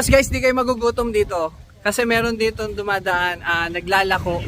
Tapos guys, di kayo magugutom dito. Kasi meron dito dumadaan, ah, naglalako.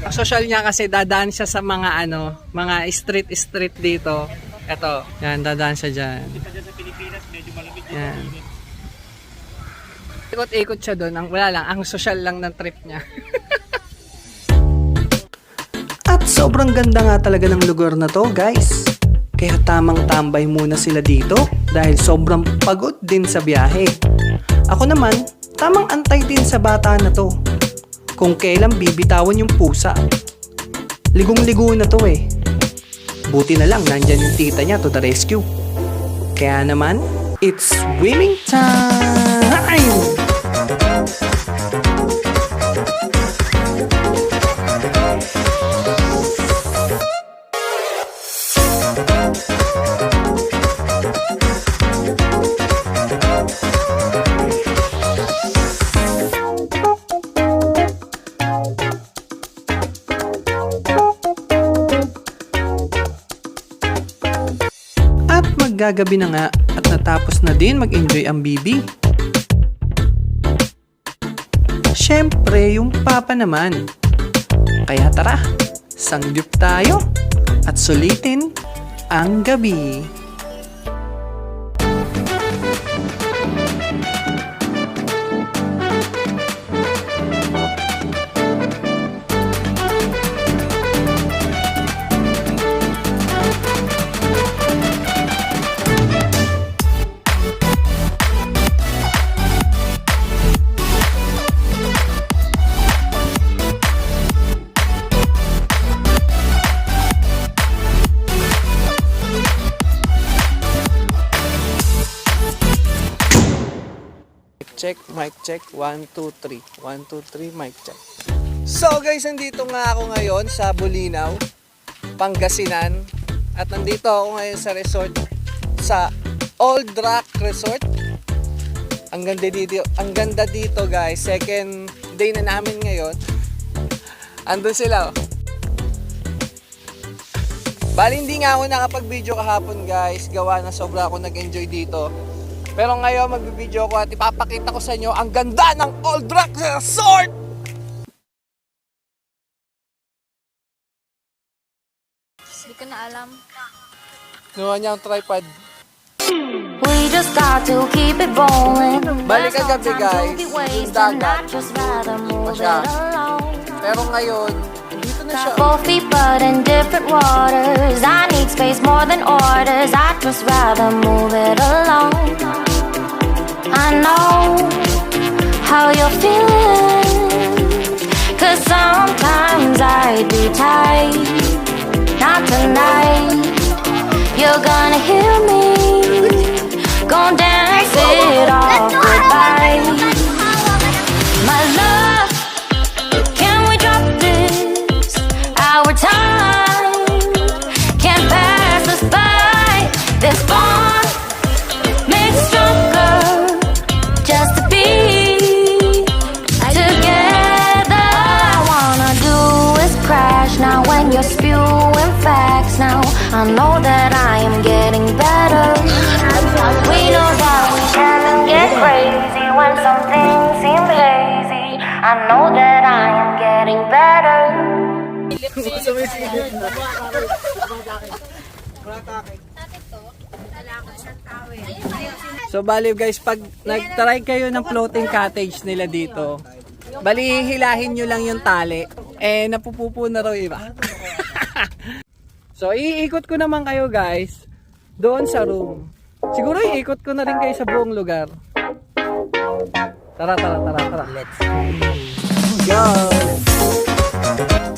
Ang social niya kasi dadaan siya sa mga ano, mga street street dito. Ito, yan, dadaan siya dyan. Yan. Ikot-ikot siya doon. Ang, wala lang, ang social lang ng trip niya. At sobrang ganda nga talaga ng lugar na to, guys. Kaya tamang tambay muna sila dito dahil sobrang pagod din sa biyahe. Ako naman, tamang antay din sa bata na to. Kung kailan bibitawan yung pusa. Ligong-ligo na to eh. Buti na lang nandyan yung tita niya to the rescue. Kaya naman, it's swimming time! At maggagabi na nga at natapos na din mag-enjoy ang bibi. Siyempre, yung papa naman. Kaya tara, sangyup tayo at sulitin ang gabi. Mic check. 1, 2, 3. 1, 2, 3, mic check. So guys, nandito nga ako ngayon sa Bulinaw, Pangasinan. At nandito ako ngayon sa resort, sa Old Rock Resort. Ang ganda dito, ang ganda dito guys. Second day na namin ngayon. Andun sila. oh. Bali hindi nga ako nakapag-video kahapon guys. Gawa na sobra ako nag-enjoy dito. Pero ngayon magbibideo ko at ipapakita ko sa inyo ang ganda ng Old Rock Resort! Hindi ko na alam. Nuha niya ang tripod. We just got to keep it rolling. Balik ang gabi, guys. Yung dagat. Pero ngayon, na feet but in different waters. I need space more than orders. I'd just rather move it along. I know how you're feeling. Cause sometimes I do tight. Not tonight. You're gonna hear me. Gonna dance it off goodbye. My love. So bali guys, pag nag-try kayo ng floating cottage nila dito, bali hilahin nyo lang yung tali, eh napupupo na raw iba. so iikot ko naman kayo guys, doon sa room. Siguro iikot ko na rin kayo sa buong lugar. Tara, tara, tara, tara. Let's go!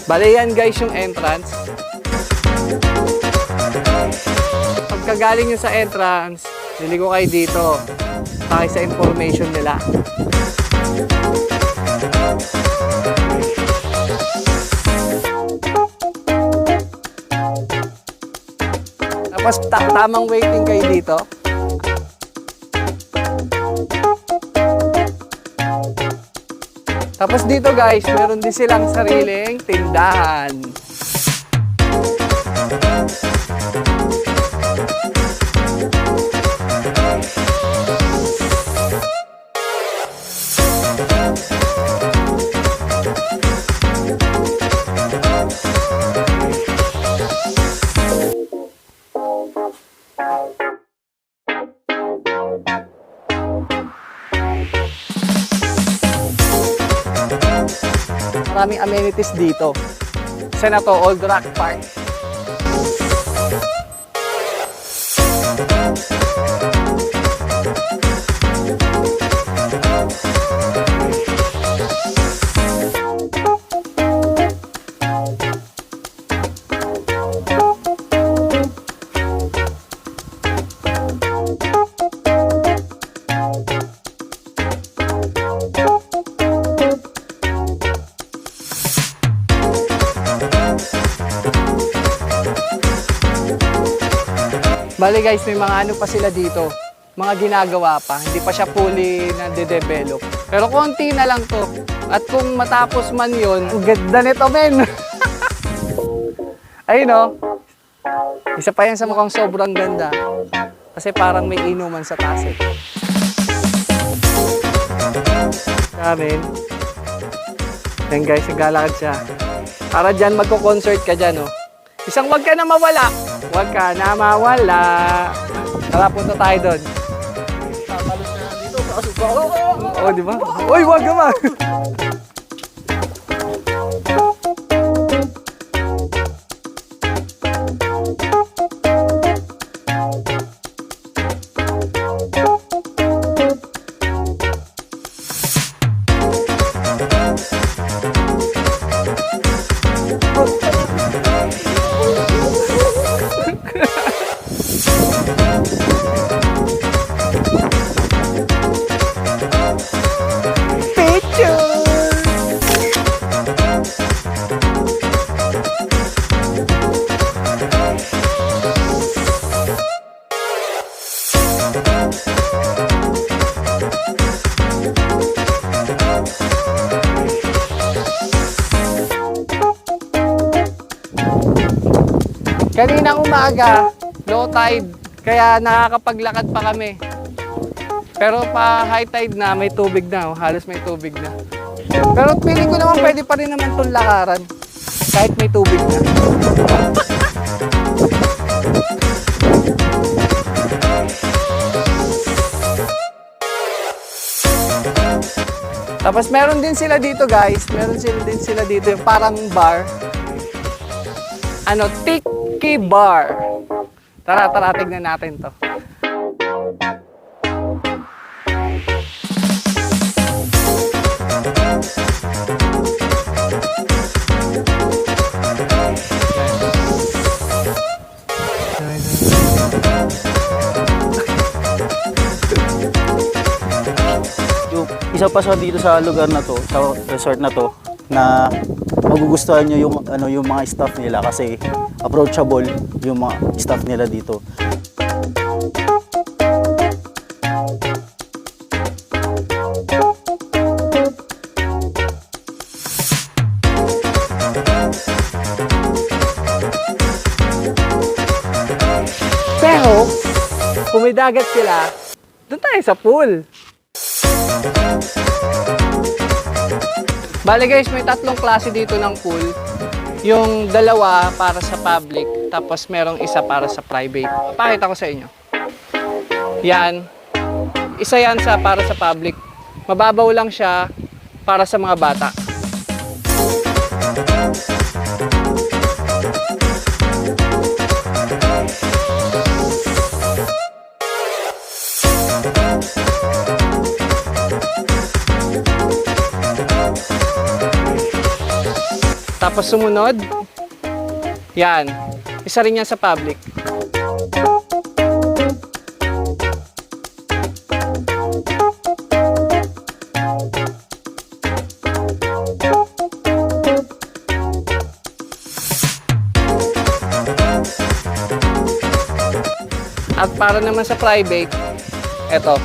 Bali yan guys yung entrance. Pagkagaling nyo sa entrance, liligo kayo dito. Takay sa information nila. Tapos ta- tamang waiting kayo dito. Tapos dito guys, meron din silang sariling tindahan. Maraming amenities dito. Isa na to, Old Rock Park. Bali guys, may mga ano pa sila dito. Mga ginagawa pa. Hindi pa siya fully na-develop. Pero konti na lang to. At kung matapos man yon, ang ganda nito men. Ayun oh. Isa pa yan sa mukhang sobrang ganda. Kasi parang may inuman sa taas eh. Amin. Yan guys, naglalakad siya. Para dyan magko-concert ka dyan oh. Isang wag ka na mawala. Wag ka na mawala. Tara, punta tayo doon. Tatalos na dito. Kasuba. Oo, di ba? Uy, wag naman! Umaga, low tide, kaya nakakapaglakad pa kami. Pero pa high tide na, may tubig na, oh, halos may tubig na. Pero feeling ko naman pwede pa rin naman itong lakaran, kahit may tubig na. Tapos meron din sila dito guys, meron sila din sila dito yung parang bar. Ano, Tiki Bar. Tara, tara, tignan natin to. Isa pa sa dito sa lugar na to, sa resort na to, na magugustuhan nyo yung, ano, yung mga staff nila kasi approachable yung mga staff nila dito. Pero, kung sila, doon tayo sa pool. Bale guys, may tatlong klase dito ng pool. Yung dalawa para sa public, tapos merong isa para sa private. Pakita ko sa inyo. Yan. Isa yan sa para sa public. Mababaw lang siya para sa mga bata. Tapos sumunod, yan. Isa rin yan sa public. At para naman sa private, eto.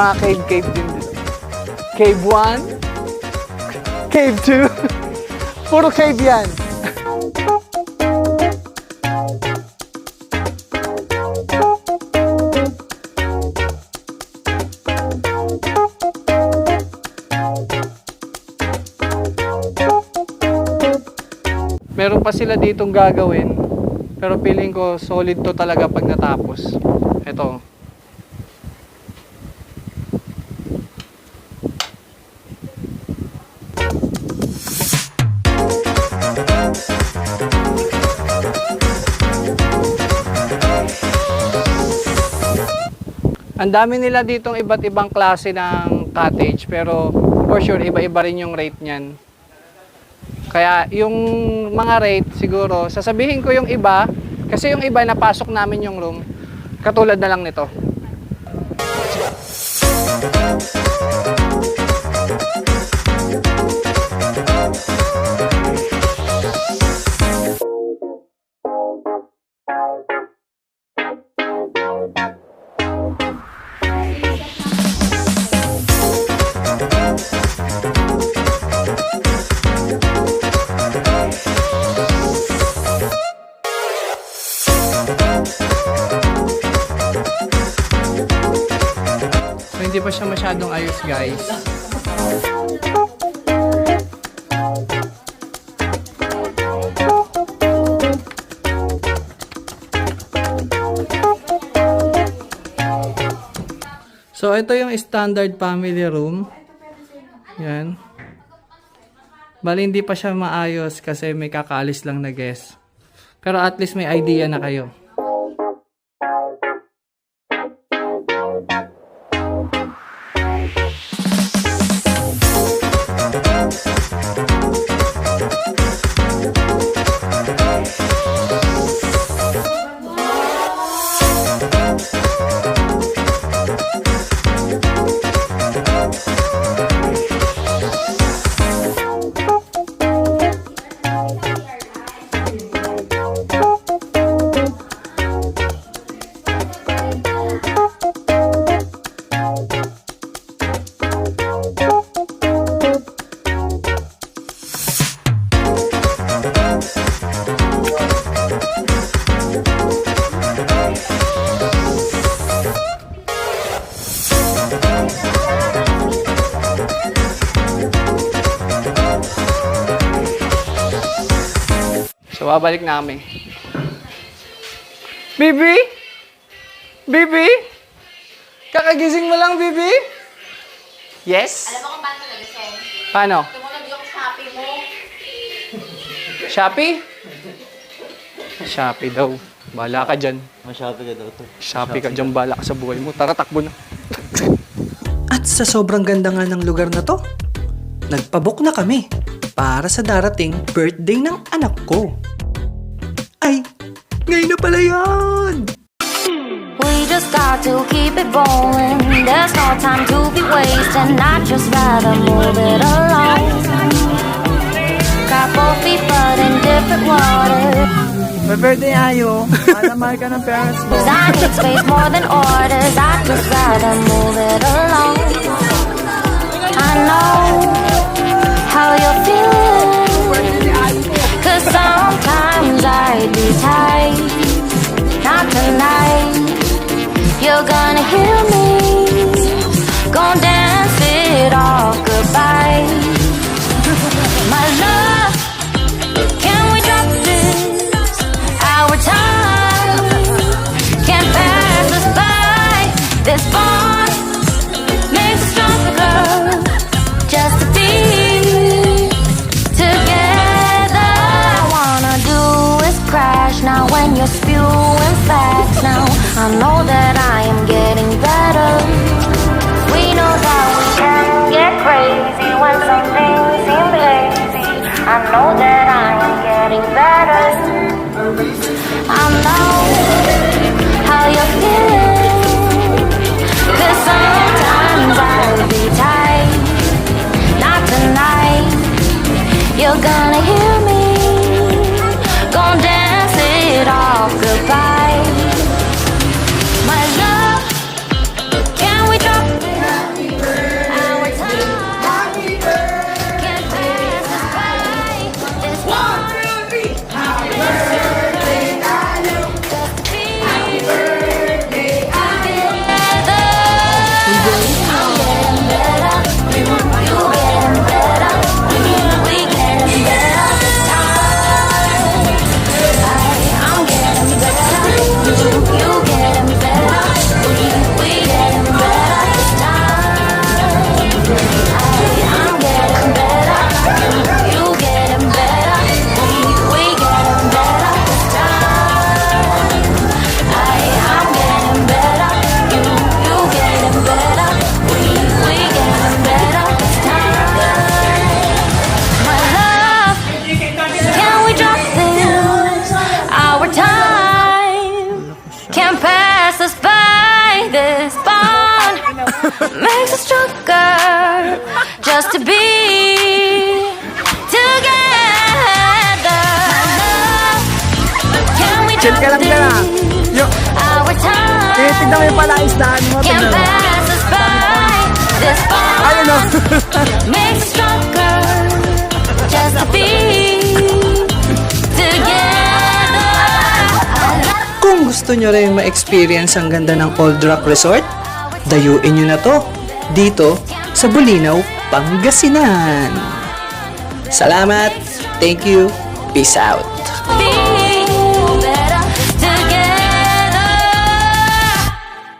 mga cave cave din dito. Cave 1, Cave 2, puro cave yan. Meron pa sila ditong gagawin pero feeling ko solid to talaga pag natapos. Ito, Ang dami nila ditong iba't ibang klase ng cottage pero for sure iba-iba rin yung rate niyan. Kaya yung mga rate siguro sasabihin ko yung iba kasi yung iba napasok namin yung room katulad na lang nito. Hindi pa siya masyadong ayos guys. So ito yung standard family room. Yan. Bali hindi pa siya maayos kasi may kakaalis lang na guest. Pero at least may idea na kayo. Babalik na kami. Bibi? Bibi? Kakagising mo lang, Bibi? Yes? Alam mo kung paano nagising? Paano? Tumunog yung Shopee mo. Shopee? Shopee daw. Bala ka dyan. Masyabi ka daw to. Shopee ka dyan, bala ka sa buhay mo. Tara, takbo na. At sa sobrang ganda nga ng lugar na to, nagpabook na kami para sa darating birthday ng anak ko. Ay, ngayon na pala yan! We just got to keep it rolling. There's no time to be wasting. I'd just rather move it along. Got both feet, but in different waters. May birthday ayo. Mahal ka ng parents mo. Cause I need space more than orders. I'd just rather move it along. I know how you're feeling. Cause sometimes I do tight. Hear me. Chill ka lang Our time eh, tignan mo yung pala isdaan mo. Tignan mo. Ayun o. Just to be. Kung gusto nyo rin ma-experience ang ganda ng Old Rock Resort, dayuin nyo na to dito sa Bulinaw, Pangasinan. Salamat! Thank you! Peace out!